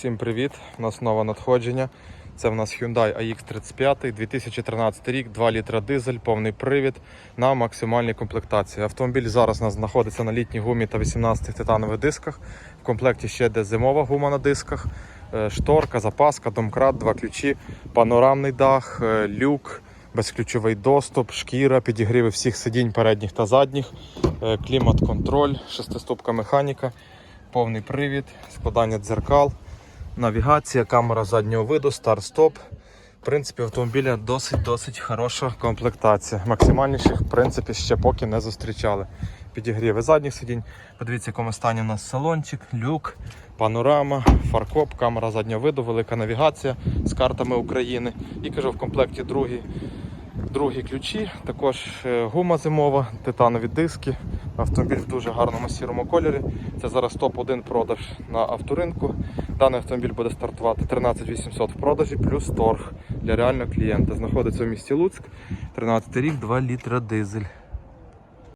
Всім привіт! У нас нове надходження. Це в нас Hyundai AX35, 2013 рік, 2 літра дизель, повний привід на максимальній комплектації. Автомобіль зараз у нас знаходиться на літній гумі та 18 титанових дисках. В комплекті ще йде зимова гума на дисках, е, шторка, запаска, домкрат, два ключі, панорамний дах, е, люк, безключовий доступ, шкіра, підігріви всіх сидінь передніх та задніх, е, клімат-контроль, шестиступка механіка, повний привід, складання дзеркал. Навігація, камера заднього виду, старт-стоп. В принципі, автомобіля досить-досить хороша комплектація. Максимальніших, в принципі, ще поки не зустрічали. Підігріви задніх сидінь. Подивіться, в якому стані у нас салончик, люк, панорама, фаркоп, камера заднього виду, велика навігація з картами України. І кажу, в комплекті другі, другі ключі, також е, гума зимова, титанові диски. Автомобіль в дуже гарному сірому кольорі. Це зараз топ-1 продаж на авторинку. Даний автомобіль буде стартувати 13800 в продажі плюс торг для реального клієнта. Знаходиться в місті Луцьк, 13 рік, 2 літра дизель.